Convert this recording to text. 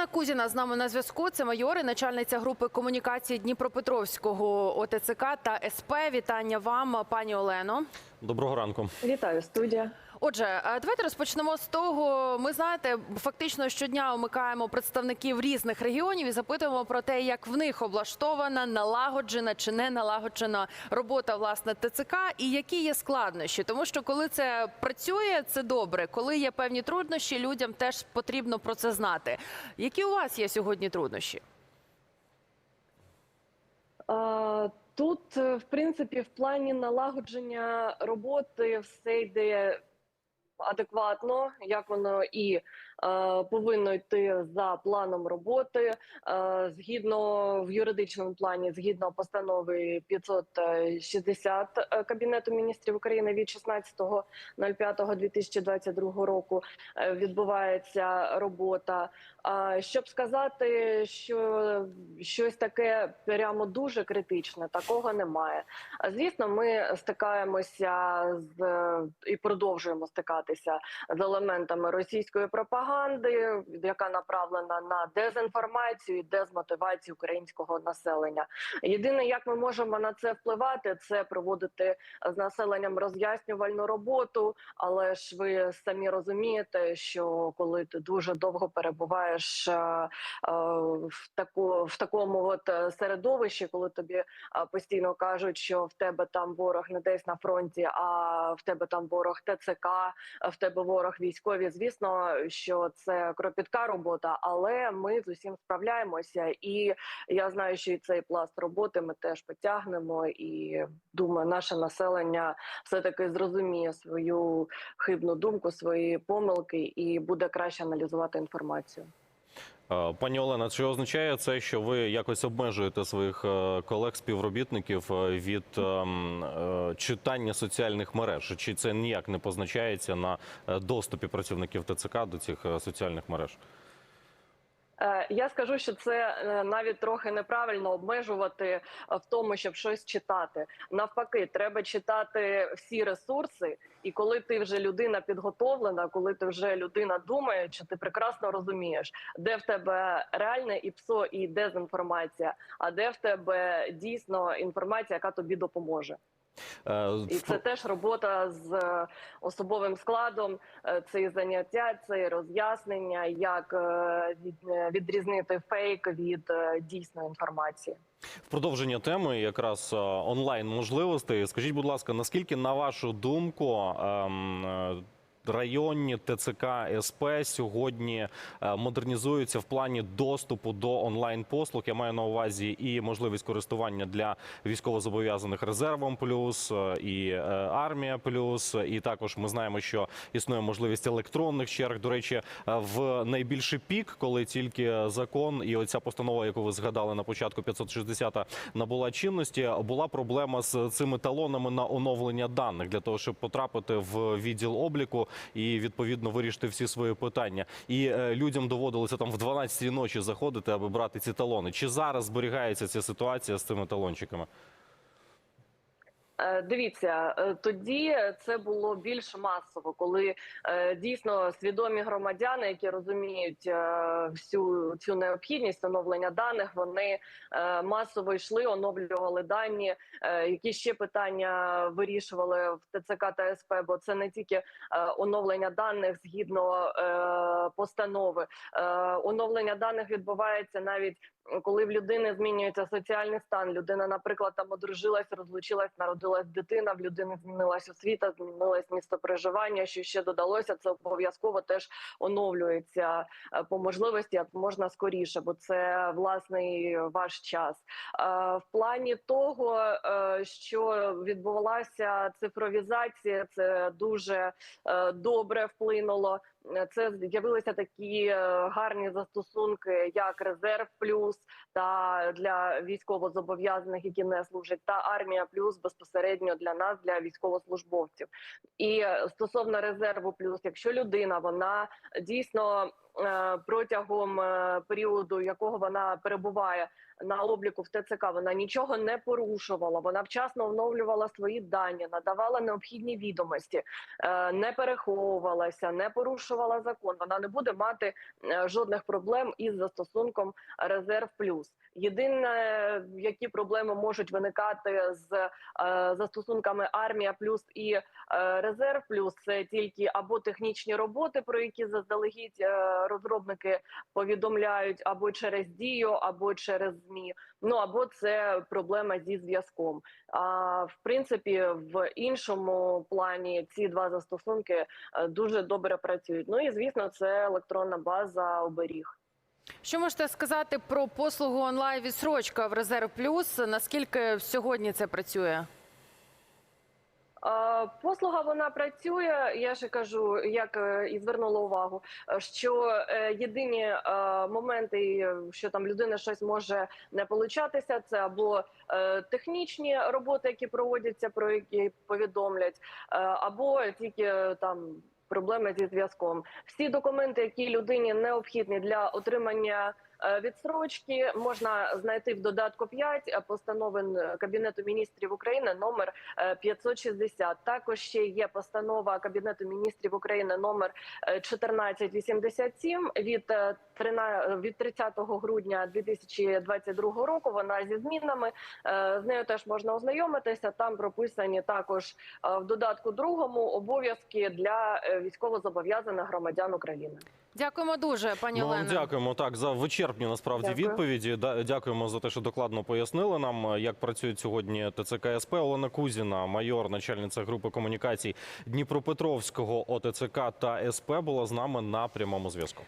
Олена Кузіна з нами на зв'язку. Це майори, начальниця групи комунікації Дніпропетровського ОТЦК та СП. Вітання вам, пані Олено. Доброго ранку. Вітаю, студія. Отже, е, давайте розпочнемо з того. Ми знаєте, фактично щодня омикаємо представників різних регіонів і запитуємо про те, як в них облаштована, налагоджена чи не налагоджена робота власне ТЦК, і які є складнощі. Тому що коли це працює, це добре. Коли є певні труднощі, людям теж потрібно про це знати. Які у вас є сьогодні труднощі? А, Тут, е, в принципі, в плані налагодження роботи все йде адекватно, як воно і повинно йти за планом роботи. Е, згідно в юридичному плані, згідно постанови 560 е, Кабінету міністрів України від 16.05.2022 року е, відбувається робота. Щоб сказати, що щось таке прямо дуже критичне, такого немає. Звісно, ми стикаємося з і продовжуємо стикатися з елементами російської пропаганди, яка направлена на дезінформацію і дезмотивацію українського населення. Єдине, як ми можемо на це впливати, це проводити з населенням роз'яснювальну роботу. Але ж ви самі розумієте, що коли ти дуже довго перебуваєш е, е, в таку в такому от е, середовищі, коли тобі постійно кажуть, що в тебе там ворог не десь на фронті, а в тебе там ворог ТЦК, в тебе ворог військові. Звісно, що це кропітка робота, але ми з усім справляємося. І я знаю, що і цей пласт роботи ми теж потягнемо. І думаю, наше населення все таки зрозуміє свою хибну думку, свої помилки і буде краще аналізувати інформацію. Е, Пані Олена, чи означає це, що ви якось обмежуєте своїх е, колег-співробітників е, від ем, читання соціальних мереж? Чи це ніяк не позначається на доступі працівників ТЦК до цих соціальних мереж? Е, Я скажу, що це е, навіть трохи неправильно обмежувати е, в тому, щоб щось читати. Навпаки, треба читати всі ресурси. І коли ти вже людина підготовлена, коли ти вже людина думає, чи ти прекрасно розумієш, де в тебе реальне ІПСО і дезінформація, а де в тебе дійсно інформація, яка тобі допоможе. Е, І це теж робота з е, особовим складом. е, Це і заняття, це і роз'яснення, як від- відрізнити фейк від дійсної інформації. В продовження теми якраз онлайн можливостей. Скажіть, будь ласка, наскільки на вашу думку ем, районні ТЦК СП сьогодні е, модернізуються в плані доступу до онлайн послуг? Я маю на увазі і можливість користування для військовозобов'язаних резервом плюс е, і е, армія плюс. І також ми знаємо, що існує можливість електронних черг. До речі, в найбільший пік, коли тільки закон і оця постанова, яку ви згадали на початку 560 набула чинності, була проблема з цими талонами на оновлення даних для того, щоб потрапити в відділ обліку і відповідно вирішити всі свої питання. І е, людям доводилося там в 12 ночі заходити, аби брати ці талони. Чи зараз зберігається ця ситуація з цими талончиками? Е, Дивіться, е, тоді це було більш масово, коли е, дійсно свідомі громадяни, які розуміють всю цю необхідність оновлення даних, вони масово йшли, оновлювали дані. Які ще питання вирішували в ТЦК та СП, бо це не тільки оновлення даних згідно постанови. Оновлення даних відбувається навіть коли в людини змінюється соціальний стан, людина, наприклад, там одружилась, розлучилась, народилась дитина, в людини змінилась освіта, змінилось місто проживання. Що ще додалося, це обов'язково теж оновлюється е, по можливості як можна скоріше, бо це власний ваш час. Е, В плані того, е, що відбувалася цифровізація, це дуже добре вплинуло. Це з'явилися такі гарні застосунки, як резерв плюс та для військовозобов'язаних, які не служать, та армія плюс безпосередньо для нас, для військовослужбовців. І е, стосовно резерву плюс, якщо людина вона дійсно протягом е, періоду, якого вона перебуває на обліку в ТЦК, вона нічого не порушувала. Вона вчасно оновлювала свої дані, надавала необхідні відомості, е, не переховувалася, не порушувала закон. Вона не буде мати е, жодних проблем із застосунком Резерв Плюс. Єдине, які проблеми можуть виникати з е, застосунками Армія Плюс і е, Резерв Плюс, це тільки або технічні роботи, про які заздалегідь е, розробники повідомляють або через дію, або через змі. Ну або це проблема зі зв'язком. А в принципі, в іншому плані ці два застосунки дуже добре працюють. Ну і звісно, це електронна база оберіг. Що можете сказати про послугу онлайн відсрочка в Резерв Плюс? Наскільки сьогодні це працює? Послуга вона працює. Я ще кажу, як е, і звернула увагу, що е, єдині е, моменти, що там людина щось може не получатися, це або технічні роботи, які проводяться, про які повідомлять, або тільки там. Проблеми зі зв'язком. Всі документи, які людині необхідні для отримання відсрочки, можна знайти в додатку 5 постанови Кабінету міністрів України номер е, 560. Також ще є постанова Кабінету міністрів України номер е, 1487 від е, 13 від 30 грудня 2022 року. Вона зі змінами Е, з нею теж можна ознайомитися. Там прописані також е, в додатку другому обов'язки для е, військовозобов'язаних громадян України. Дякуємо дуже, пані вам Олено. дякуємо так за вичерпні насправді Дякую. відповіді. Дякуємо за те, що докладно пояснили нам, як працюють сьогодні ТЦК СП. Олена Кузіна, майор, начальниця групи комунікацій Дніпропетровського ОТЦК та СП, була з нами на прямому зв'язку.